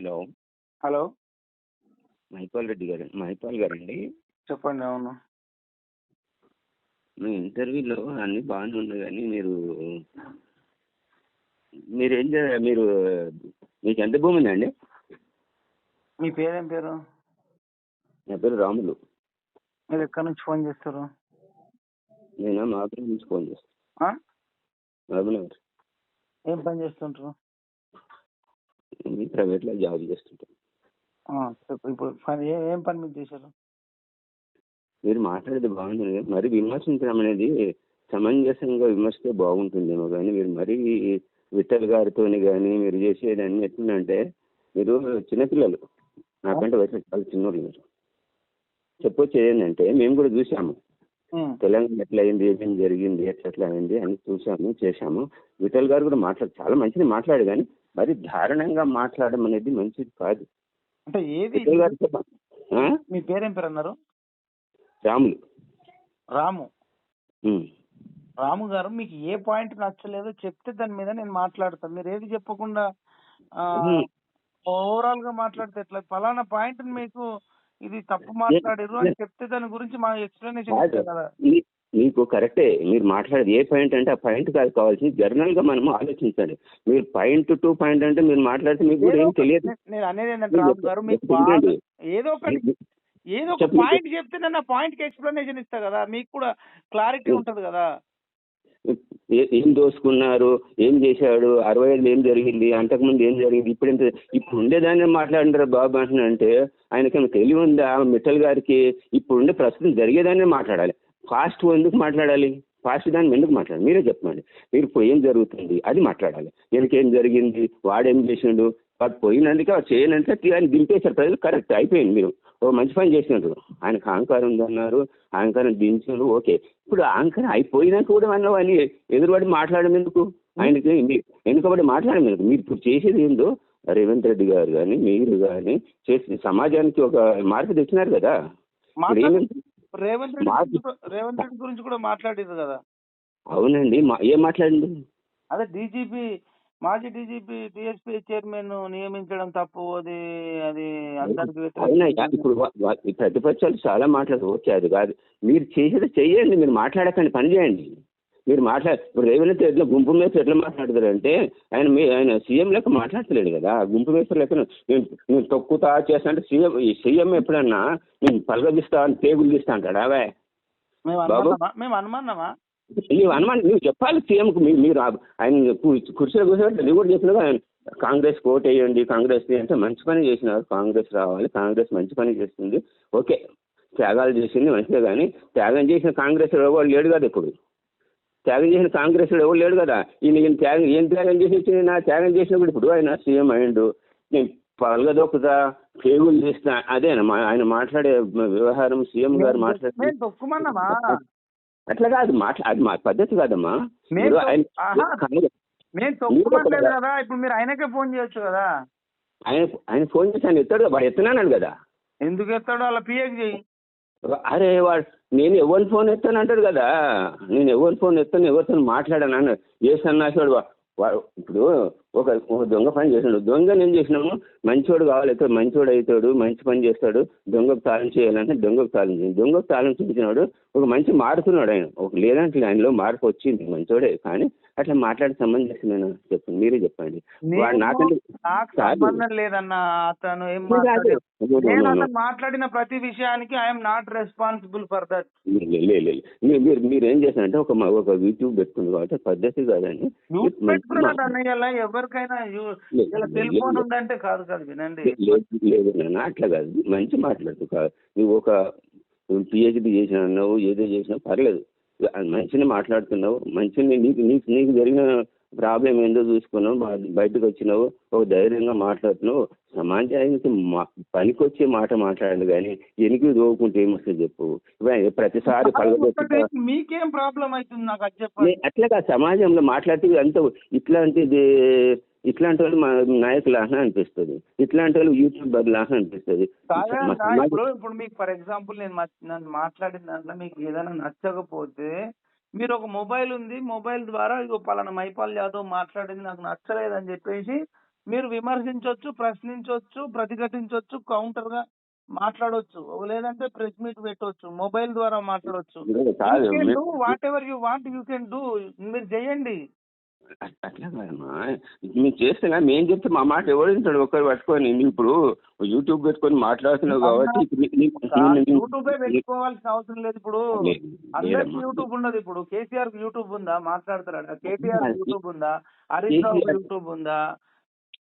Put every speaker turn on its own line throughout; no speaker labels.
Hello.
Hello.
Mypal Reddy గారు మైపాల్ గారండి.
చెప్పండి అవును.
మీ ఇంటర్వ్యూలో అన్నీ బాగానే ఉన్నాయి కానీ మీరు మీరు ఏం చే మీరు మీకు ఎంత భూమి ఉందండి?
మీ పేరేం పేరు?
నా పేరు రాములు.
మీరు ఎక్కడి నుంచి ఫోన్ చేస్తారు?
నేను మాధురి నుంచి ఫోన్ చేస్తాను
ఆ? ఏం పని చేస్తుంటారు?
ప్రైవేట్లో జాబ్ చేస్తుంటాను
ఇప్పుడు పని ఏ- పని మీరు చేశారు?
మీరు మాట్లాడేది బాగుంది మరి విమర్శించడం అనేది సమంజసంగా విమర్శిస్తే బాగుంటుందేమో కానీ మీరు మరీ విఠల్ గారితో కానీ మీరు చేసేది అన్ని ఎట్లుందంటే మీరు చిన్నపిల్లలు. నాకంటే వయసు చాలా చిన్నోళ్ళు మీరు. చెప్పొచ్చు ఏంటంటే మేము కూడా చూసాము తెలంగాణ ఎట్లా అయింది ఏమేమి జరిగింది ఎట్లా ఎట్లా అయింది అని చూసాము చేశాము. విఠల్ గారు కూడా మాట్లాడు చాలా మంచిది మాట్లాడు కానీ మరి దారుణంగా మాట్లాడడం అనేది మంచిది కాదు
అంటే ఏది? మీ పేరేం పేరు అన్నారు
రాములు
రాము. రాము గారు మీకు ఏ పాయింట్ నచ్చలేదో చెప్తే దాని మీద నేను మాట్లాడతాను మీరు ఏది చెప్పకుండా. ఓవరాల్గా మాట్లాడితే ఎట్లా ఫలానా పాయింట్ మీకు ఇది తప్పు మాట్లాడారు అని చెప్తే దాని గురించి మా ఎక్స్ప్లెనేషన్
కాదు. మీకు కరెక్టే. మీరు మాట్లాడేది ఏ పాయింట్ అంటే ఆ పాయింట్ కాదు. కావాల్సింది జర్నల్గా మనం ఆలోచించాలి. మీరు పాయింట్ టు పాయింట్ అంటే మీరు మాట్లాడితే మీకు కూడా ఏం తెలియదు.
నే- నేను అనేది ఏంటంటే రాము గారు మీకు
చెప్పండి.
బాగా ఏదో ఒకటి ఏదో ఒక. పాయింట్ చెప్తే నేను ఆ పాయింట్కి ఎక్స్ప్లెనేషన్ ఇస్తా కదా. మీకు కూడా క్లారిటీ ఉంటది కదా.
ఏ- దోసుకున్నారు? ఏం చేశాడు? అరవై ఐదులో ఏం జరిగింది? అంతకుముందు ఏం జరిగింది? ఇప్పుడు ఎంత ఇప్పుడు ఉండేదాన్ని మాట్లాడినారు బాబు అంటున్నా అంటే ఆయనకేమో తెలివి ఉందా? మిట్టల్ గారికి ఇప్పుడు ఉండే ప్రస్తుతం జరిగేదాన్నే మాట్లాడాలి. ఫాస్ట్ ఎందుకు మాట్లాడాలి? ఫాస్ట్ దాన్ని ఎందుకు మాట్లాడాలి? మీరే చెప్పండి. మీరు ఏం జరుగుతుంది? అది మాట్లాడాలి. ఏం జరిగింది? వాడేం చేసిండు? వాడు పోయినందుకే వాడు చేయనందుకే ఆయన దింపేశారు. ప్రజలు కరెక్ట్ అయిపోయింది మీరు. ఓ మంచి పని చేసినారు. ఆయనకు అహంకారం ఉందన్నారు. అహంకారం దించారు ఓకే. ఇప్పుడు అహంకారం అయిపోయినాక కూడా మనం అని ఎదురుపడి మాట్లాడడం ఎందుకు? ఆయనకి వెనుకబడి మాట్లాడడం ఎందుకు? మీరు ఇప్పుడు చేసేది ఏందో? రేవంత్ రెడ్డి గారు కానీ మీరు కానీ చేసి సమాజానికి ఒక మార్పు తెచ్చినారు కదా?
రేవంత్ రెడ్డి రేవంత్ రెడ్డి గురించి కూడా మాట్లాడారు కదా.
అవునండి ఏం మాట్లాడింది?
అదే డీజీపీ మాజీ డీజీపీ డిఎస్పీ చైర్మన్ నియమించడం తప్పు అది అది అందరికి
ఇప్పుడు ప్రతిపక్షాలు చాలా మాట్లాడు ఓకే అది కాదు. మీరు చేసేది చెయ్యండి మీరు మాట్లాడకండి పని చేయండి. మీరు మాట్లా ఇప్పుడు రేవంత్ ఎట్లా గుంపు మీద ఎట్లా మాట్లాడతారు అంటే ఆయన మీ ఆయన సీఎం లెక్క మాట్లాడతలేడు కదా గుంపు మీద లెక్క నేను నేను తొక్కుతా చేస్తా అంటే సీఎం ఈ సీఎం ఎప్పుడన్నా నేను పలకదిస్తా టేబుల్ తీస్తా అంటాడు అవే
మేము
బాబు?
అనుమన్నామా మేము అనుమన్నామా
నీవు అనుమానం నువ్వు చెప్పాలి సీఎంకు మీరు ఆయన కుర్చీలో కూర్చోబెట్టి నువ్వు కూడా చెప్పినావు ఆయన కాంగ్రెస్ ఓట్ వేయండి కాంగ్రెస్ అంటే మంచి పని చేసినారు కాంగ్రెస్ రావాలి కాంగ్రెస్ మంచి పని చేస్తుంది ఓకే త్యాగాలు చేసింది మంచిదే కానీ త్యాగం చేసిన కాంగ్రెస్ ఎవరు లేడు కదా ఇప్పుడు. త్యాగం చేసిన కాంగ్రెస్ ఎవరు లేడు కదా. ఈయన ఈయన త్యాగం ఏం త్యాగం చేసి నా త్యాగం చేసినప్పుడు ఇప్పుడు ఆయన సీఎం అయిండు నేను పలగదొక్కుతా పేగులు చేస్తా అదేనా మా- ఆయన మాట్లాడే వ్యవహారం సీఎం గారు మాట్లాడే అట్లా కాదు మాట్లా అది మా పద్ధతి కాదమ్మా.
మేము తొక్కుమట్లేదు కదా. ఇప్పుడు మీరు ఆయనకే ఫోన్ చేయొచ్చు కదా.
ఆయన ఆయన ఫోన్ చేసి ఆయన ఎత్తాడు వాడు ఎత్తున్నాను కదా.
ఎందుకు ఎత్తాడో? అలా పిఎక్ చేయి
అరే వాడు నేను ఎవరి ఫోన్ ఎత్తాను అంటాడు కదా. నేను ఎవరి ఫోన్ ఎత్తాను ఎవరితో మాట్లాడాను అన్నాడు. ఏ సన్నాసుడు ఇప్పుడు ఒక ఒక దొంగ పని చేసాడు. దొంగ ఏం చేసినాము? మంచోడు కావాలి అయితే మంచోడు అవుతాడు మంచి పని చేస్తాడు దొంగకు తాళం చేయాలంటే దొంగకు తాళం చేయాలి. దొంగకు తాళం చూపించినాడు ఒక మంచి మారుతున్నాడు ఆయన. ఒక లేదంటే ఆయనలో మార్పు వచ్చింది మంచోడే. కానీ అట్లా మాట్లాడే సమంజసం నేను చెప్పండి మీరే చెప్పండి. నాకంటే
లేదన్నా అతను ఏం మాట్లాడిన ప్రతి విషయానికి I'm not responsible for that
లే- లే- లే- లే. మీరు మీరు ఏం చేస్తారంటే ఒక ఒక యూట్యూబ్ పెట్టుకుంది కాబట్టి పద్ధతి కాదండి
న్యూస్ ఎవరికైనా సెల్ ఫోన్ ఉందంటే కాదు కాదు వినండి.
లేదు నాన్న అట్లా కాదు. మంచి మాట్లాడు. నువ్వు ఒక పిహెచ్డి చేసిన అన్నావు ఏదో చేసినావు పర్లేదు. మంచిగా మాట్లాడుతున్నావు మంచిగా నీకు నీకు నీకు జరిగిన ప్రాబ్లం ఏందో చూసుకున్నావు బయటకు వచ్చినావు ఒక ధైర్యంగా మాట్లాడుతున్నావు. సమాజానికి మా- పనికొచ్చే మాట మాట్లాడండి కానీ ఎనికి దోవుకుంటే ఏమొస్తుంది చెప్పు. ప్రతిసారి
మీకేం ప్రాబ్లం అవుతుంది నాకు అది చెప్పండి.
అట్లాగా సమాజంలో మాట్లాడితే అంత ఇట్లాంటిది ఇట్లాంటి వాళ్ళు మా నాయకులు లాగా అనిపిస్తుంది. ఇట్లాంటి వాళ్ళు యూట్యూబర్ లాగా అనిపిస్తుంది.
కాదా
మా
నా
సమాజం-
ఇప్పుడు మీకు ఫర్ ఎగ్జాంపుల్ నేను మాట్లాడిన దాంట్లో మీకు ఏదైనా నచ్చకపోతే మీరు ఒక మొబైల్ ఉంది మొబైల్ ద్వారా ఇగో పలానా మైపాల్ యాదవ్ మాట్లాడింది నాకు నచ్చలేదని చెప్పేసి మీరు విమర్శించవచ్చు ప్రశ్నించవచ్చు ప్రతిఘటించవచ్చు కౌంటర్గా మాట్లాడొచ్చు లేదంటే ప్రెస్ మీట్ పెట్టవచ్చు మొబైల్ ద్వారా మాట్లాడొచ్చు.
కాదు మీ-
whatever you want you can do మీరు చేయండి
అట్లా కాదమ్మా. మేము చేస్తే కానీ మేము చెప్తే మా మాట ఎవరు వింటాడు? ఒక్కరు పట్టుకొని నువ్వు ఇప్పుడు యూట్యూబ్ పెట్టుకొని మాట్లాడుతున్నావు కాబట్టి
యూట్యూబే పెట్టుకోవాల్సిన అవసరం లేదు ఇప్పుడు. అందరికి. యూట్యూబ్ ఉండదు ఇప్పుడు. కేసీఆర్ యూట్యూబ్ ఉందా? మాట్లాడతాడు? కేటీఆర్ యూట్యూబ్ ఉందా? హరీష్ రావు యూట్యూబ్ ఉందా?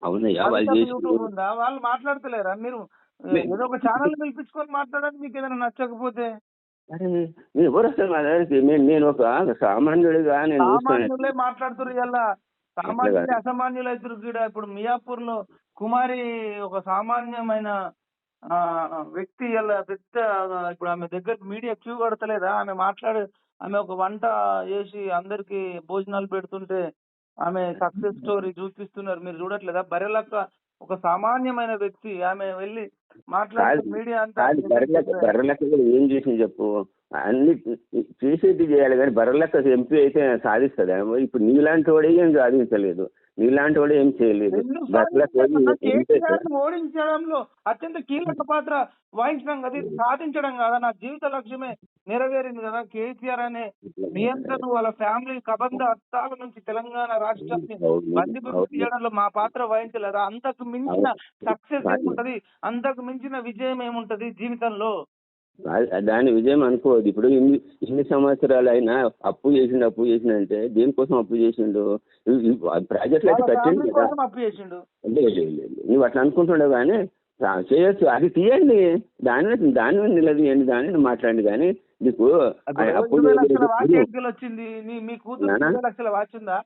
అవునయ్యా
యూట్యూబ్ ఉందా? వాళ్ళు మాట్లాడతలేరా? మీరు ఏదో ఒక ఛానల్ పిలిపించుకొని మాట్లాడండి మీకు ఏదైనా నచ్చకపోతే.
అరే ఎవరు వస్తారు మా దగ్గరికి? నేను నేను ఒక సామాన్యుడిగా నేను
సామాన్యులే మాట్లాడుతున్నారు ఇలా సామాన్యులే అసామాన్యులు ఇప్పుడు మియాపూర్లో కుమారి ఒక సామాన్యమైన ఆ, వ్యక్తి ఇలా పెద్ద ఇప్పుడు ఆమె దగ్గర మీడియా క్యూ కడతలేదా? ఆమె మాట్లాడే ఆమె ఒక వంట చేసి అందరికి భోజనాలు పెడుతుంటే ఆమె సక్సెస్ స్టోరీ చూపిస్తున్నారు. మీరు చూడట్లేదా? బరెలక్క ఒక సామాన్యమైన వ్యక్తి ఆమె వెళ్ళి మాట్లాడే మీడియా అంతా
బర్రెలక్క కూడా ఏం చేసింది చెప్పు? అన్ని చేసేది చేయాలి కానీ బర్రెలక్క ఎంపీ అయితే సాధిస్తుందా. ఇప్పుడు నీలాంటి వాడే ఏం సాధించలేదు. నీలాంటి వాడే ఏం చేయలేదు
ఓడించడంలో అత్యంత కీలక పాత్ర వహించడం కదా ఇది సాధించడం కదా నా జీవిత లక్ష్యమే నెరవేరింది కదా కేసీఆర్ అనే నియంత్రణ వాళ్ళ ఫ్యామిలీ కబంధ హస్తాల నుంచి తెలంగాణ రాష్ట్రాన్ని. తీయడంలో మా పాత్ర వహించలేదా అంతకు మించిన. సక్సెస్. ఏముంటది అంతకు మించిన విజయం ఏముంటది జీవితంలో
దాని విజయం అనుకోవద్దు. ఇప్పుడు ఇన్ని ఇన్ని సంవత్సరాలు అయినా అప్పు చేసిండు అప్పు చేసిండంటే దేనికోసం అప్పు చేసిండు? ప్రాజెక్టులు అయితే కట్టండి
చేసిండు.
నువ్వు అట్లా అనుకుంటుండవు కానీ చేయొచ్చు. అది తీయండి. దాని దాని మీద నిలదీయండి దాని మాట్లాడండి కానీ నీకు అప్పు
వచ్చింది. మీ కూతురు లక్షల వాచ్ ఉందా?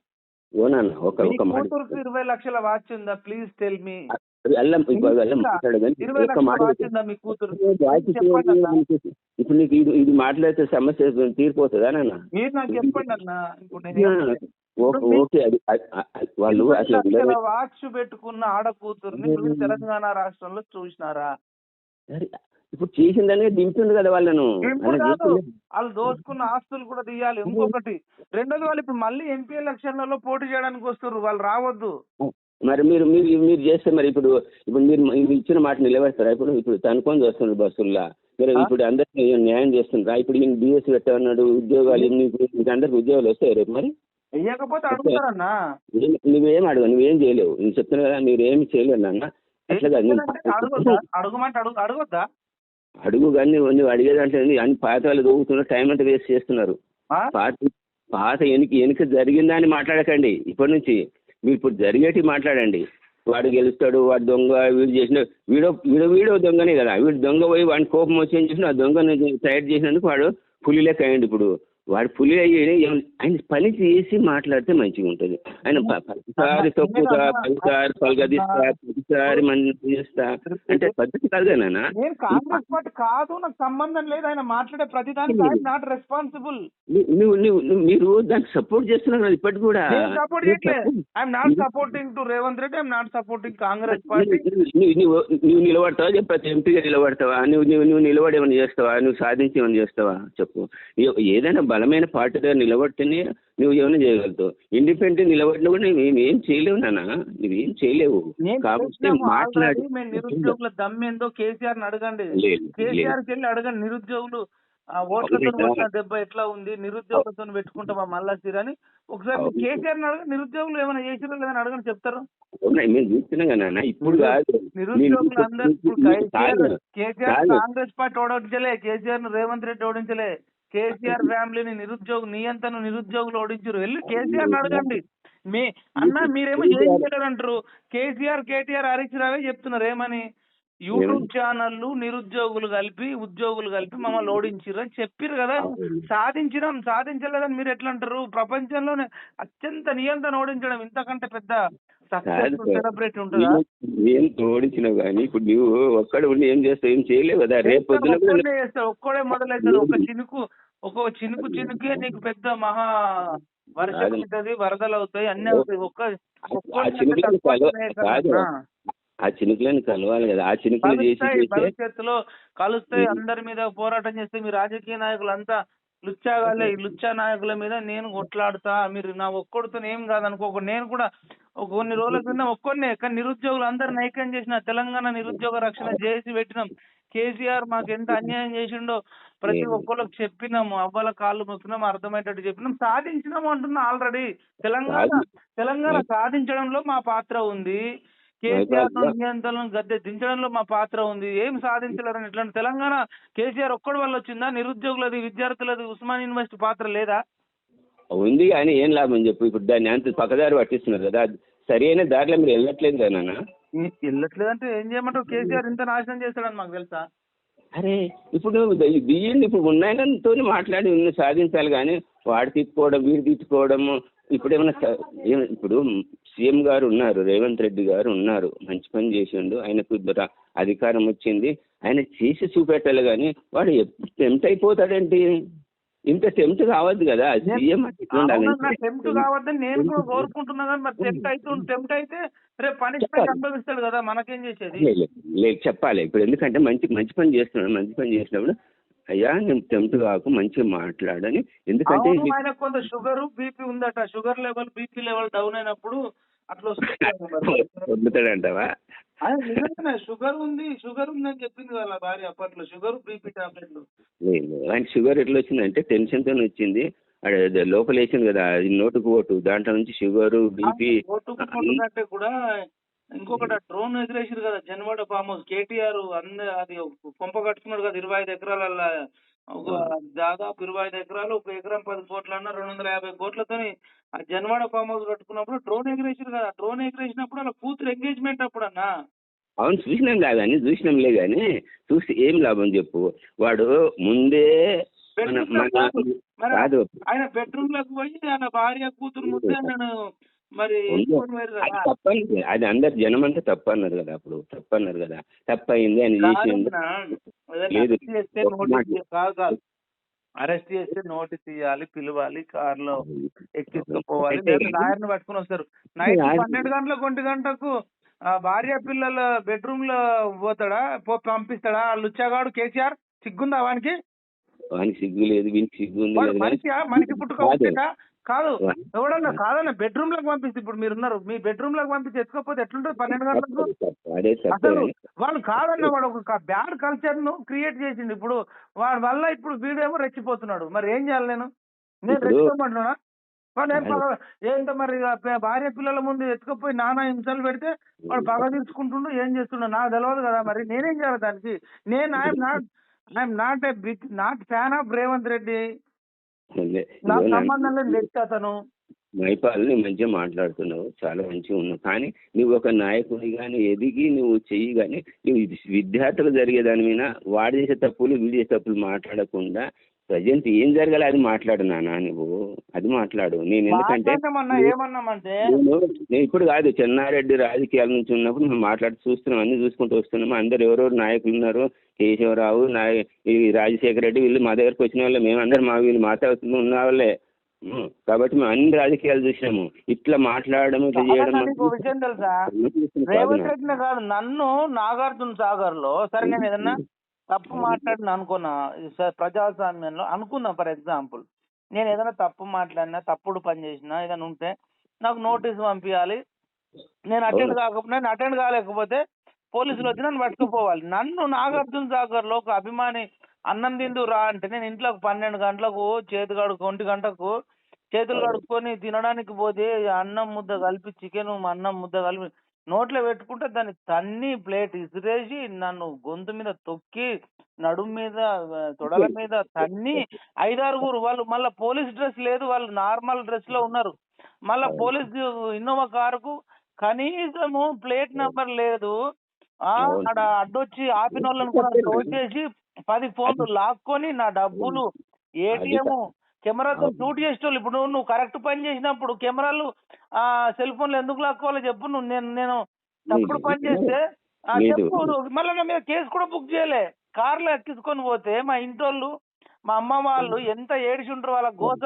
ఓ నాన్న ఒక ఒక మాట.
ఇరవై లక్షల వాచ్ ఉందా? Please tell me.
ఇప్పుడు నీకు ఇది ఇది మాట్లాడితే సమస్య తీరిపోతుందా నాన్న. ఓకే అది వాళ్ళు ఉండరు.
వాచ్ పెట్టుకున్న ఆడ కూతుర్ని మీరు తెలంగాణ రాష్ట్రంలో చూసినారా?
ఇప్పుడు చేసిందనే దింపుతుంది కదా వాళ్ళను.
వాళ్ళు దోచుకున్న ఆస్తులు కూడా తీయాలి. ఇంకొకటి రెండోది వాళ్ళు ఇప్పుడు మళ్ళీ ఎంపీ ఎలక్షన్లలో పోటీ చేయడానికి వస్తారు వాళ్ళు రావద్దు.
మరి మీరు మీరు మీరు చేస్తే మరి ఇప్పుడు ఇప్పుడు మీరు మీరు ఇచ్చిన మాట నిలబెడతారా? ఇప్పుడు ఇప్పుడు తనుకొని వస్తున్నారు బస్సుల్లో. మీరు? ఇప్పుడు అందరికి న్యాయం చేస్తుండ్రా ఇప్పుడు ఈయన డిఎస్ పెట్టమన్నాడు ఉద్యోగాలు మీకు అందరికి ఉద్యోగాలు వస్తాయి రేపు మరి? నువ్వేం అడగ నువ్వేం చేయలేవు. నేను చెప్తున్నా కదా మీరు ఏమి చేయలేవు నాన్న. అట్లా
అడగొద్దా? అడుగు
కానీ నువ్వు అడిగేదంటే? అన్ని పాతాలు దొంగతున్నారు టైం అంతా వేస్ట్ చేస్తున్నారు? పాత పాత ఎనికి వెనుక జరిగిందా అని మాట్లాడకండి ఇప్పటి నుంచి. మీరు ఇప్పుడు జరిగేటి మాట్లాడండి. వాడు గెలుస్తాడు వాడు దొంగ వీడు చేసిన వీడో వీడో వీడో దొంగనే కదా. వీడు దొంగ పోయి వాడిని కోపం వచ్చి ఏం చేసిన ఆ దొంగను తయారు చేసినందుకు వాడు పులి లెక్క అయ్యండి ఇప్పుడు. వాడు పులి అయ్యి ఏం- ఆయన పని చేసి మాట్లాడితే మంచిగా ఉంటుంది. ఆయన ప- ప్రతిసారి తొక్కుతా ప్రతిసారి పలగదిస్తా ప్రతిసారి మంది చేస్తా. అంటే పద్ధతి కాదు కదా నాన్న?
నేను కాంగ్రెస్ పార్టీ కాదు నాకు సంబంధం లేదు. ఆయన మాట్లాడే ప్రతిదానికి ఆయన నాట్ రెస్పాన్సిబుల్.
నువ్వు నువ్వు మీరు దానికి సపోర్ట్ చేస్తున్నారు కదా ఇప్పటికి కూడా?
సపోర్ట్ చేయట్లేదు. I'm not supporting to Revanth Reddy I'm not supporting Congress party.
నువ్వు నువ్వు నిలబడతావా? ప్రతి ఎంపీగా నిలబడతావా? నువ్వు నువ్వు నువ్వు నిలబడి ఏమైనా చేస్తావా? నువ్వు సాధించి ఏమైనా చేస్తావా? చెప్పు. ఏదైనా బలమైన పార్టీ దగ్గర నిలబడితేనే నువ్వు ఏమైనా చేయగలుగుతావు. ఇండిపెండెంట్ నిలబడినా కూడా నువ్వు ఏం- చేయలేవు నాన్న. నువ్వేం చేయలేవు. కాబట్టి మాట్లాడి
నిరుద్యోగుల దమ్మేందో కేసీఆర్ అడగండి. కేసీఆర్ వెళ్ళి అడగండి. నిరుద్యోగులు ఆ ఓట్లతో? వచ్చిన దెబ్బ ఎట్లా ఉంది? నిరుద్యోగులతో పెట్టుకుంటామా మళ్ళా అని. ఒకసారి. కేసీఆర్ అడగండి. నిరుద్యోగులు ఏమైనా చేసినా లేదని అడగండి చెప్తారు?
మేము చూస్తున్నాం కదా నాన్న. ఇప్పుడు కాదు.
నిరుద్యోగులు అందరూ కేసీఆర్. కాంగ్రెస్ పార్టీ ఓడించలే. కేసీఆర్ రేవంత్ రెడ్డి ఓడించలే. కేసీఆర్ ఫ్యామిలీని నిరుద్యోగు నియంత్రణ నిరుద్యోగులు ఓడించారు వెళ్ళి కేసీఆర్ అడగండి. మీ అన్న మీరేమో ఏం చేయలేరు అంటారు కేసీఆర్ కేటీఆర్ హరీష్ రావే చెప్తున్నారు. ఏమని? యూట్యూబ్ ఛానళ్ళు నిరుద్యోగులు కలిపి ఉద్యోగులు కలిపి మమ్మల్ని ఓడించిర్రు అని చెప్పిర్రు కదా. సాధించినాం సాధించలేదని మీరు ఎట్లా అంటారు ప్రపంచంలోనే అత్యంత నియంత్రణ ఓడించడం ఇంతకంటే పెద్ద. సెలబ్రేట్ ఉంటుందా?
నేను ఓడించినావు కానీ ఇప్పుడు నువ్వు ఒక్కడ ఉండి ఏం చేస్తావు? ఏం చేయలేవు కదా. రేపు
ఒక్కడే మొదలవుతాడు ఒక చినుకు ఒక చినుకు చినుకే నీకు పెద్ద మహా వర్షం. అవుతుంది వరదలు అవుతాయి అన్ని అవుతాయి. ఒక్క
ఆ చినుకులను కలవాలి కదా. ఆ చినుకులు చేసి
భవిష్యత్తులో కలుస్తాయి. అందరి మీద పోరాటం చేస్తే మీ రాజకీయ నాయకులు అంతా లుచ్చాగాలే ఈ లుచ్చా నాయకుల మీద నేను కొట్లాడుతా. మీరు నా ఒక్కడితో ఏం కాదనుకోక నేను కూడా ఒక కొన్ని రోజుల కింద ఒక్కడినే కానీ నిరుద్యోగులు అందరిని ఐక్యం చేసిన తెలంగాణ నిరుద్యోగ రక్షణ చేసి పెట్టినాం. కేసీఆర్ మాకు ఎంత అన్యాయం చేసిండో ప్రతి ఒక్కరికి చెప్పినాము. అవ్వాల కాళ్ళు మొక్కినాము అర్థమయ్యేటట్టు చెప్పినాం సాధించినాము అంటున్నా ఆల్రెడీ తెలంగాణ తెలంగాణ సాధించడంలో మా పాత్ర ఉంది. కేసీఆర్ను నియంత్రణను గద్దె దించడంలో మా పాత్ర ఉంది. ఏం సాధించలేరని ఇట్లాంటి తెలంగాణ కేసీఆర్ ఒక్కడి వల్ల వచ్చిందా? నిరుద్యోగులది విద్యార్థులది ఉస్మాన్ యూనివర్సిటీ పాత్ర లేదా?
ఉంది కానీ ఏం లాభం చెప్పు. ఇప్పుడు దాన్ని అంత పక్కదారి పట్టిస్తున్నారు కదా. సరైన దారిలో మీరు వెళ్ళట్లేదు కదా
వెళ్ళట్లేదంటే ఏం చేయమంటావు? కేసీఆర్ ఇంత నాశనం చేస్తాడని మాకు తెలుసా?
అరే ఇప్పుడు వీళ్ళు ఇప్పుడు ఉన్నాయనతో మాట్లాడి సాధించాలి కానీ వాడు తిట్టుకోవడం వీడు తిట్టుకోవడము ఇప్పుడు ఏమైనా ఇప్పుడు సీఎం గారు ఉన్నారు రేవంత్ రెడ్డి గారు ఉన్నారు మంచి పని చేసిండు ఆయనకు అధికారం వచ్చింది ఆయన చేసి చూపెట్టాలి కానీ వాడు ఎంత టెంప్ట్ అయిపోతాడేంటి? ఇంత టెంప్ట్ కావద్దు కదా సీఎం
టెంప్ట్ కావద్దని నేను కూడా కోరుకుంటున్నా కానీ మరి టెంప్ట్ అయితే టెంప్ట్ అయితే రేపు పనిష్మెంట్ అనుభవిస్తాడు కదా మనకేం చేసేది?
లేదు చెప్పాలి. ఇప్పుడు ఎందుకంటే మంచి మంచి పని చేస్తున్నాడు మంచి పని చేసినప్పుడు అయ్యా నేను టెంప్ట్ కాకు మంచిగా మాట్లాడని. ఎందుకంటే
కొంత షుగర్ బీపీ ఉందట. Sugar level BP level down అయినప్పుడు అట్లా వస్తుంది మరి. నిజంగానే షుగర్ ఉంది షుగర్ ఉందని చెప్పింది వాళ్ళ భార్య అప్పట్లో షుగర్ బీపీ టాబ్లెట్లు.
లేదు ఆయన షుగర్ ఎట్లా వచ్చిందంటే టెన్షన్తో వచ్చింది అది అది లోపల వేసింది కదా అది నోటుకు ఓటు దాంట్లో నుంచి షుగరు బీపీ
కంటే కూడా ఇంకొకటి డ్రోన్ ఎగిరేసారు కదా జన్వాడ ఫామ్ హౌస్ కేటీఆర్ అంద కొంప కట్టుకున్నాడు కదా ఇరవై ఐదు ఎకరాల ఒక దాదాపు ఇరవై ఐదు ఎకరాలు ఒక ఎకరం పది కోట్ల అన్న రెండు వందల యాభై కోట్లతోని ఆ జన్వాడ ఫామ్ హౌస్ కట్టుకున్నప్పుడు డ్రోన్ ఎగిరేసారు కదా డ్రోన్ ఎగిరేసినప్పుడు అలా కూతురు ఎంగేజ్మెంట్ అప్పుడు అన్న
అవును చూసినాం కాదని చూసినాంలే కానీ చూసి ఏం లాభం చెప్పు? వాడు ముందే కాదు
ఆయన బెడ్రూమ్లకు పోయి ఆయన భార్య కూతురు ముందే ఆయన మరి
తప్పని అది అందరు జనం అంతా తప్పు అన్నారు కదా అప్పుడు. తప్పు అన్నారు కదా తప్పు అయింది లేదు.
నోటీస్ ఇయ్య- కాదు అరెస్ట్ చేస్తే నోటీస్ ఇవ్వాలి పిలవాలి కారులో ఎక్కించుకుపోవాలి.
అంటే
లేదా లాయర్ని పట్టుకుని వస్తారు. నైట్ పన్నెండు గంటలకు ఒంటి గంటకు ఆ భార్య పిల్లల బెడ్రూమ్లో పోతాడా? పో పంపిస్తాడా? లుచ్చగాడు కేసీఆర్? సిగ్గుందా వానికి?
వానికి సిగ్గు లేదు వీనికి సిగ్గు ఉంది
మనిషి మనిషి పుట్టుక
కాదు.
ఎవడన్నా కాదన్న బెడ్రూమ్లోకి పంపిస్తే ఇప్పుడు మీరు ఉన్నారు మీ బెడ్రూమ్లోకి పంపించి ఎత్తుకోకపోతే ఎట్లుంటుంది? పన్నెండు గంటలకు అసలు వాళ్ళు కాదన్న వాడు ఒక బ్యాడ్ కల్చర్ను క్రియేట్ చేసిండు. ఇప్పుడు వాడి వల్ల ఇప్పుడు వీడేమో రెచ్చిపోతున్నాడు. మరి ఏం చేయాలి నేను? నేను రెచ్చిపోమంటున్నా వాడు ఏంటో మరి భార్య పిల్లల ముందు ఎత్తుకుపోయి నానా హింసలు పెడితే వాడు పగ తీర్చుకుంటుండు ఏం చేస్తుండో? నాకు తెలియదు కదా మరి. నేనేం చేయాలి దానికి? నేను I'm not I'm not a big not fan of Revanth Reddy. నాకు సంబంధం వ్యక్తి అతను.
మంచిగా మాట్లాడుతున్నావు. చాలా మంచిగా ఉన్నావు. కానీ నువ్వు ఒక నాయకుడి కానీ ఎదిగి నువ్వు చెయ్యి కానీ నువ్వు విద్యార్థులు జరిగే దాని మీద వాడు చేసే తప్పులు వీడు చేసే తప్పులు మాట్లాడకుండా ప్రజెంట్ ఏం జరగాలి అది మాట్లాడు నాన్న నువ్వు. అది మాట్లాడు. నేను ఎందుకంటే
ఏమన్నామంటే?
నేను నేను ఇప్పుడు కాదు చెన్నారెడ్డి రాజకీయాల నుంచి ఉన్నప్పుడు మేము మాట్లాడి చూస్తున్నాం అన్ని చూసుకుంటూ వస్తున్నాము అందరు ఎవరెవరు నాయకులు ఉన్నారు? కేశవరావు నాయ ఈ రాజశేఖర రెడ్డి వీళ్ళు మా దగ్గరకు వచ్చిన వాళ్ళే. మేమందరం మా వీళ్ళు మాట్లాడుతూ ఉన్న వాళ్ళే. కాబట్టి మేము అన్ని రాజకీయాలు చూసినాము. ఇట్లా మాట్లాడడం ఇట్లా చేయడం
విషయం తెలుసా? రేవంత్ రెడ్డినే కాదు నన్ను నాగార్జున సాగర్లో సరే నేను ఏదన్నా తప్పు మాట్లాడిన అనుకున్నా ప్రజాస్వామ్యంలో అనుకున్నా ఫర్ ఎగ్జాంపుల్. నేను ఏదైనా తప్పు మాట్లాడినా తప్పుడు పని చేసినా ఏదైనా ఉంటే నాకు నోటీస్ పంపించాలి నేను అటెండ్ కాకపోతే నేను అటెండ్ కాలేకపోతే పోలీసులు వచ్చి నన్ను పట్టుకుపోవాలి. నన్ను నాగార్జున సాగర్లో ఒక అభిమాని అన్నం తిందు రా అంటే నేను ఇంట్లోకి పన్నెండు గంటలకు చేతి కడుకు ఒంటి గంటకు చేతులు కడుక్కొని తినడానికి పోతే అన్నం ముద్ద కలిపి చికెన్ అన్నం ముద్ద కలిపి నోట్లో పెట్టుకుంటే దాన్ని తన్ని ప్లేట్ ఇసిరేసి నన్ను గొంతు మీద తొక్కి నడుము మీద తొడల మీద తన్ని ఐదారుగురు వాళ్ళు మళ్ళీ పోలీస్ డ్రెస్ లేదు వాళ్ళు నార్మల్ డ్రెస్లో ఉన్నారు. మళ్ళా పోలీస్ ఇన్నోవా కారుకు కనీసము ప్లేట్ నెంబర్ లేదు. ఆడ అడ్డొచ్చి ఆపిన వాళ్ళని కూడా తోసేసి పది ఫోన్లు లాక్కొని నా డబ్బులు ఏటీఎం కెమెరాతో షూట్ చేసేటోళ్ళు ఇప్పుడు నువ్వు- నువ్వు కరెక్ట్ పని చేసినప్పుడు కెమెరాలు ఆ సెల్ ఫోన్లు ఎందుకు లాక్కోవాలో చెప్పు నువ్వు నేను నేను తప్పుడు పని చేస్తే. చెప్పు మళ్ళీ నా మీద కేసు కూడా బుక్ చేయలే. కార్లో ఎక్కించుకొని పోతే మా ఇంటోళ్ళు మా అమ్మ వాళ్ళు ఎంత ఏడిచుంటారు వాళ్ళ గోస.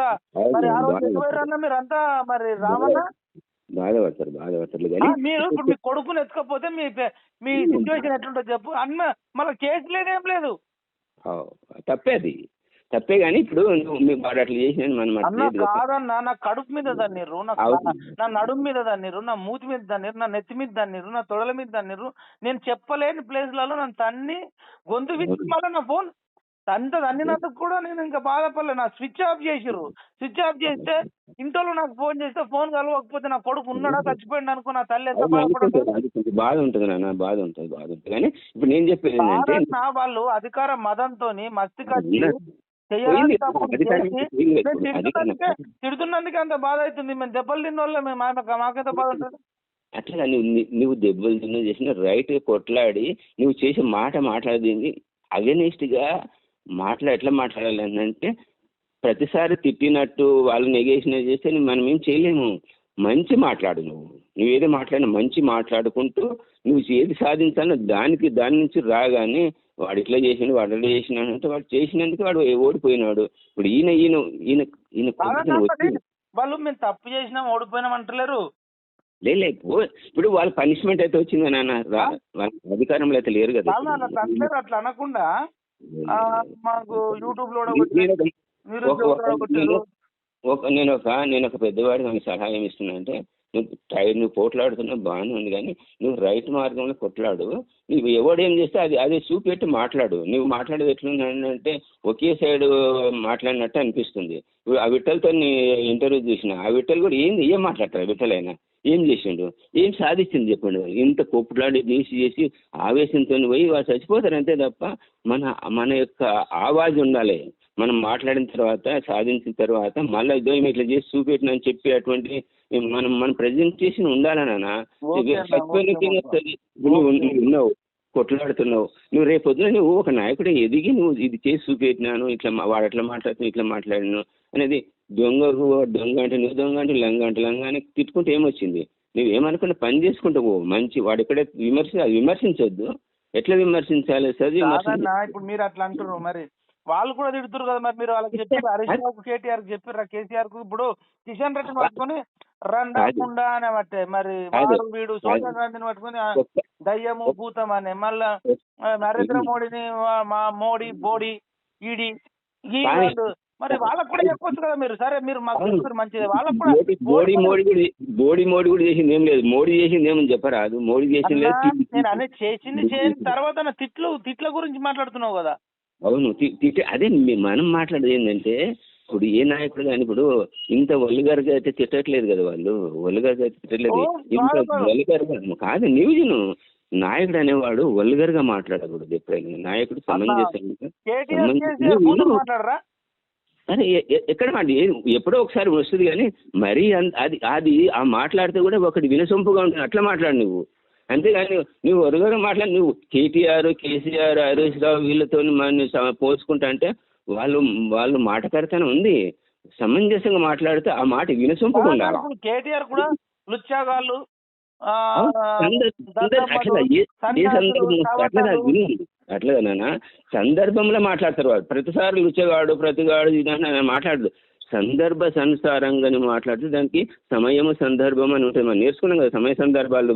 మరి ఆ రోజు మీరు అంతా మరి రామన్నా
బాధపడతారు. బాధపడతారు
ఆ,
కానీ
మీరు ఇప్పుడు మీ కొడుకుని ఎత్తుకపోతే మీ మీ సిచ్యువేషన్ ఎట్లుంటుంది చెప్పు. అన్న మళ్ళీ కేసు లేదేం లేదు.
ఆ, తప్పే కానీ ఇప్పుడు నువ్వు మీ వాడు అట్లా చేసిన.
కాదన్న నా కడుపు మీద దన్నిర్రు నా నడుము మీద దన్నిర్రు నా మూతి మీద దన్నిర్రు నా నెత్తి మీద దన్నిర్రు నా తొడల మీద దన్నిర్రు నేను చెప్పలేని ప్లేస్లలో నన్ను తన్ని గొంతు విచ్చి మళ్ళీ నా ఫోన్ అంత తన్నినందుకు కూడా నేను ఇంకా బాధపడలే. నా స్విచ్ ఆఫ్ చేసిర్రు. స్విచ్ ఆఫ్ చేస్తే ఇంట్లో నాకు ఫోన్ చేస్తే ఫోన్ కలవకపోతే నా కొడుకు ఉన్నాడా చచ్చిపోయింది అనుకో నా తల్లి ఎంత బాధపడుతుంది
బాధ ఉంటుంది నాన్న బాధ ఉంటుంది బాధ ఉంటుంది. కానీ ఇప్పుడు నేను చెప్పేది
వాళ్ళు అధికార మదంతోని మస్తికొచ్చి తిడుతున్నందుకే అంత బాధ అవుతుంది. మేము దెబ్బలు తిన్న వాళ్ళ మేము మాకు- మాకెంత బాధ ఉంటుంది?
అట్లా నువ్వు నువ్వు దెబ్బలు తిన్న చేసిన రైట్ కొట్లాడి నువ్వు చేసే మాట మాట్లాడింది అగెనిస్ట్గా మాట్లా ఎట్లా మాట్లాడాలి అంటే ప్రతిసారి తిట్టినట్టు వాళ్ళు నెగేషన్ చేస్తే మనం ఏం చేయలేము. మంచి మాట్లాడు నువ్వు. నువ్వు ఏది మాట్లాడినా మంచి మాట్లాడుకుంటూ నువ్వు ఏది సాధించాలో దానికి దాని నుంచి రాగానే వాడు ఇట్లా చేసిండు వాడు అట్లా చేసినాడు అంటే వాడు చేసినందుకు వాడు ఓడిపోయినాడు. ఇప్పుడు ఈయన ఈయన ఈయన ఈయన వచ్చి
వాళ్ళు మేము తప్పు చేసినాం ఓడిపోయినాం అంటలేరు.
లేదు ఇప్పుడు వాళ్ళ పనిష్మెంట్ అయితే వచ్చింది నాన్న. రా- వాళ్ళ అధికారంలో అయితే లేరు కదా.
అట్లా అనకుండా మాకు
యూట్యూబ్లో ఒక- నేను ఒక నేను ఒక పెద్దవాడికి ఒక సహాయం ఇస్తున్నానంటే నువ్వు టైర్ నువ్వు పోట్లాడుతున్నావు బాగానే ఉంది కానీ నువ్వు రైట్ మార్గంలో కొట్లాడు. నువ్వు ఎవడేం చేస్తే అది అది చూపెట్టి మాట్లాడు. నువ్వు మాట్లాడేది ఎట్లుందంటే ఒకే సైడ్ మాట్లాడినట్టు అనిపిస్తుంది. ఆ విట్టలతో ఇంటర్వ్యూ చూసిన ఆ విట్టలు కూడా ఏంది ఏం మాట్లాడతారు ఆ ఏం చేసిండు? ఏం సాధించింది చెప్పండి ఇంత కొప్పులాడి తీసి చేసి ఆవేశంతో పోయి వాళ్ళు చచ్చిపోతారు అంతే తప్ప మన మన యొక్క ఆవాజ్ ఉండాలి. మనం మాట్లాడిన తర్వాత సాధించిన తర్వాత మళ్ళీ ఇదో ఇట్లా చేసి చూపెట్టినని చెప్పి అటువంటి మనం మన ప్రజెంటేషన్ నువ్వు నువ్వు ఉన్నావు కొట్లాడుతున్నావు. నువ్వు రేపు పొద్దున నువ్వు ఒక నాయకుడు ఎదిగి నువ్వు ఇది చేసి చూపెట్టినాను ఇట్లా వాడు అట్లా మాట్లాడుతున్నావు ఇట్లా మాట్లాడినాను అనేది దొంగకు దొంగ అంటే నువ్వు దొంగ అంటే లంగ అంటే లంగ అని తిట్టుకుంటే ఏమొచ్చింది? నువ్వు ఏమనుకున్నా పని చేసుకుంటూ పో మంచి వాడు ఎక్కడ విమర్శ విమర్శించొద్దు. ఎట్లా విమర్శించాలి?
కాదన్న ఇప్పుడు మీరు అట్లా అంటున్నారు మరి. వాళ్ళు కూడా తిడుతురు కదా మరి మీరు వాళ్ళకి చెప్పారు హరీష్ రావుకు కేటీఆర్కి చెప్పారు కేసీఆర్కు ఇప్పుడు కిషన్ రెడ్డిని పట్టుకొని రండకుండా అని బట్టే మరి. వాడు వీడు సోనియా గాంధీని పట్టుకొని దయ్యము భూతం అని మళ్ళా నరేంద్ర మోడీని మా మోడీ బోడీ ఈడీ ఈ మరి వాళ్ళకు కూడా చెప్పొచ్చు కదా మీరు. సరే మీరు మాకు. చెప్తారు మంచిది. వాళ్ళకు కూడా
మోడీ మోడీ కూడా మోడీ మోడీ కూడా చేసింది ఏం లేదు. మోడీ చేసింది ఏమని చెప్పరాదు. మోడీ చేసింది లేదు
నేను అనే చేసింది. చేయని తర్వాత తిట్లు తిట్ల గురించి మాట్లాడుతున్నావు కదా.
అవును. తిట్టి అదే మనం మాట్లాడేది ఏంటంటే ఇప్పుడు ఏ నాయకుడు కానీ ఇప్పుడు ఇంత ఒళ్ళుగారుగా అయితే తిట్టట్లేదు కదా వాళ్ళు. ఒళ్ళుగారుగా అయితే తిట్టట్లేదు. ఇంత
కాదు, కాదు.
న్యూజిను నాయకుడు అనేవాడు ఒళ్ళుగారుగా మాట్లాడకూడదు ఎప్పుడైనా. నాయకుడు సమంజసంగా అరే ఎక్కడ మాట? ఎప్పుడో ఒకసారి వస్తుంది కానీ మరీ అది అది ఆ మాట్లాడితే కూడా ఒకటి వినసొంపుగా ఉంటుంది. అట్లా మాట్లాడు నువ్వు. అంతేగాని నువ్వు- ఒరుగరు మాట్లాడి. నువ్వు కేటీఆర్ కేసీఆర్ హరీష్ రావు వీళ్ళతో మన పోల్చుకుంటా అంటే వాళ్ళు వాళ్ళు మాటకరితనం ఉంది. సమంజసంగా మాట్లాడితే ఆ మాట వినసొంపుగా ఉండాలి
కేటీఆర్ కూడా
సందర్- అట్లా నాన్న. సందర్భంలో మాట్లాడతారు వాడు ప్రతిసారి లుచ్చగాడు ప్రతిగాడు మాట్లాడదు. సందర్భ సంసారంగా మాట్లాడితే దానికి సమయము సందర్భం అని ఉంటుంది. మనం నేర్చుకున్నాం కదా సమయ సందర్భాలు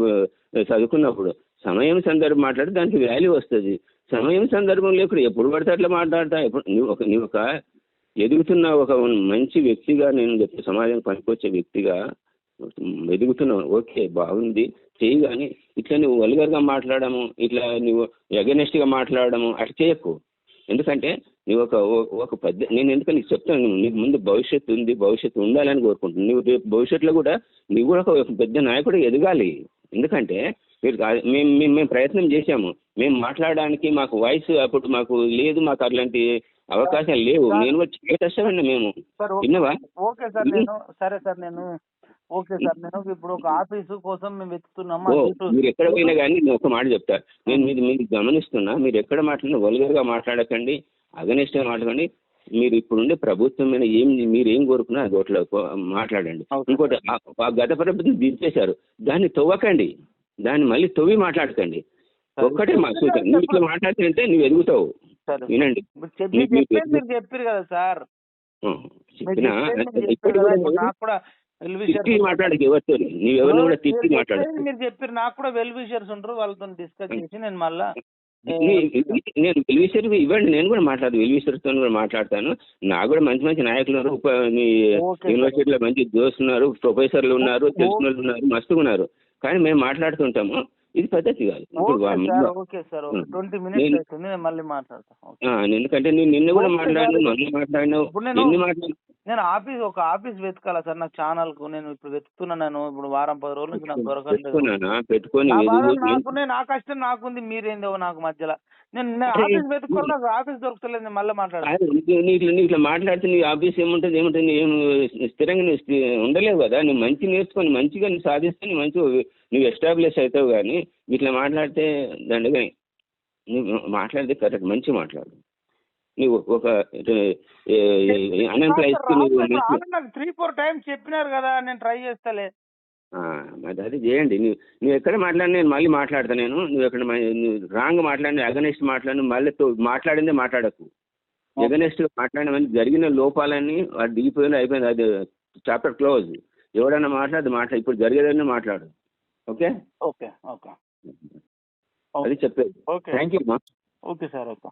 చదువుకున్నప్పుడు సమయం సందర్భం మాట్లాడితే దానికి వాల్యూ వస్తుంది. సమయం సందర్భం లేకుండా ఎప్పుడు పడితే అట్లా మాట్లాడతా. ఎప్పుడు నువ్వు ఒక నువ్వు ఒక ఎదుగుతున్న ఒక మంచి వ్యక్తిగా నేను చెప్తే సమాజానికి పనికొచ్చే వ్యక్తిగా ఎదుగుతున్నావు. ఓకే బాగుంది చేయి కానీ ఇట్లా నువ్వు వల్గర్గా మాట్లాడము ఇట్లా నువ్వు ఎగనెస్ట్గా మాట్లాడము అట్లా చేయకు. ఎందుకంటే నువ్వు ఒక ఒక పెద్ద నేను ఎందుకంటే నీకు చెప్తాను నీకు ముందు భవిష్యత్తు ఉంది భవిష్యత్తు ఉండాలని కోరుకుంటున్నాను. నువ్వు రేపు భవిష్యత్తులో కూడా నువ్వు కూడా ఒక పెద్ద నాయకుడు ఎదగాలి. ఎందుకంటే మీరు మేము మేము మేము ప్రయత్నం చేశాము. మేము మాట్లాడడానికి మాకు వాయిస్ అప్పుడు మాకు లేదు మాకు అట్లాంటి అవకాశాలు లేవు. నేను వచ్చి కష్టపడినా మేము. విన్నావా?
ఓకే సార్ నేను సరే సార్ నేను ఓకే సార్ నేను ఇప్పుడు ఒక ఆఫీసు కోసం మేము వెతుకుతున్నాం మా
ఓ
చుట్టూ-
మీరు ఎక్కడ పోయినా కానీ నేను ఒక మాట చెప్తా. నేను మీరు మీరు గమనిస్తున్నా మీరు ఎక్కడ మాట్లాడినా వల్గర్గా మాట్లాడకండి అగనిష్టంగా మాట్లాడండి మీరు ఇప్పుడుండే ప్రభుత్వం మీద ఏం మీరు ఏం కోరుకున్నా కో- మాట్లాడండి. ఇంకోటి గత ప్రభుత్వం దింపేశారు దాన్ని తవ్వకండి. దాన్ని మళ్ళీ తవ్వి మాట్లాడకండి. ఒక్కటే మా సూచన నువ్వు ఇట్లా మాట్లాడుతుంటే నువ్వు ఎదుగుతావు. వినండి. మీకు- మీకు
చెప్పారు కదా సార్.
చెప్పినా? కూడా
నాకు
తిట్టి మాట్లాడక ఎవరితో నువ్వు ఎవరిని కూడా తిట్టి
మీరు చెప్పారు. నాకు కూడా వెల్ విషర్స్ ఉంటారు. వాళ్ళతో డిస్కస్ చేసి నేను మళ్ళా
నేను వెల్విషర్ ఇవ్వండి. నేను కూడా మాట్లాడదు వెల్విషర్తో కూడా మాట్లాడతాను. నాకు కూడా మంచి మంచి నాయకులు ఉన్నారు. మీ. యూనివర్సిటీలో మంచి దోస్తులు ఉన్నారు. ప్రొఫెసర్లు ఉన్నారు. తెలిసిన ఉన్నారు. మస్తుగా ఉన్నారు. కానీ మేము మాట్లాడుతుంటాము. ఇది పద్ధతి కాదు ఎందుకంటే నేను నిన్న కూడా మాట్లాడినా. మొన్న మాట్లాడినావు
నేను-
ఎన్ని మాట్లాడి
నేను ఆఫీస్ ఒక ఆఫీస్ వెతకాలా సార్ నాకు ఛానల్కు నేను ఇప్పుడు వెతుకుతున్నాను ఇప్పుడు వారం పది రోజుల నుంచి నాకు
పెట్టుకున్నానా? పెట్టుకొని
నా బాధ
ఎదుగు-
నాకునే నా కష్టం నాకుంది మీరేందో నాకు మధ్యలో. నేను ఆఫీస్ వెతుక్కోవాలి నాకు ఆఫీస్ దొరకలేదు నేను మళ్ళీ
నీకు- నీకు నీకు ఇట్లా మాట్లాడితే నీ ఆఫీస్ ఏముంటుంది ఏముంటుంది ఏం స్థిరంగా నువ్వు ఉండలేవు కదా నువ్వు మంచి నేర్చుకొని మంచిగా నువ్వు సాధిస్తే నువ్వు మంచిగా నువ్వు ఎస్టాబ్లిష్ అవుతావు కానీ ఇట్లా మాట్లాడితే దండగా నువ్వు మాట్లాడితే కరెక్ట్ మంచి మాట్లాడు. నువ్వు ఒక
నాకు త్రీ ఫోర్ చెప్పినారు కదా నేను ట్రై చేస్తలే.
మరి అది చేయండి. నువ్వు నువ్వు ఎక్కడ మాట్లాడినా నేను మళ్ళీ మాట్లాడతా నేను. నువ్వు ఎక్కడ రాంగ్ మాట్లాడిన అగనెస్ట్ మాట్లాడిన మళ్ళీ మాట్లాడిందే మాట్లాడకు. ఎగనెస్ట్ మాట్లాడిన జరిగిన లోపాలన్నీ అది దిగిపోయింది అయిపోయింది. అది చాప్టర్ క్లోజ్ ఎవడన్నా మాట్లాడు మాట్లా ఇప్పుడు జరిగేదన్నీ మాట్లాడు. ఓకే?
Okay okay.
అది చెప్పేది.
ఓకే.
థ్యాంక్ యూ అమ్మా.
Okay sir okay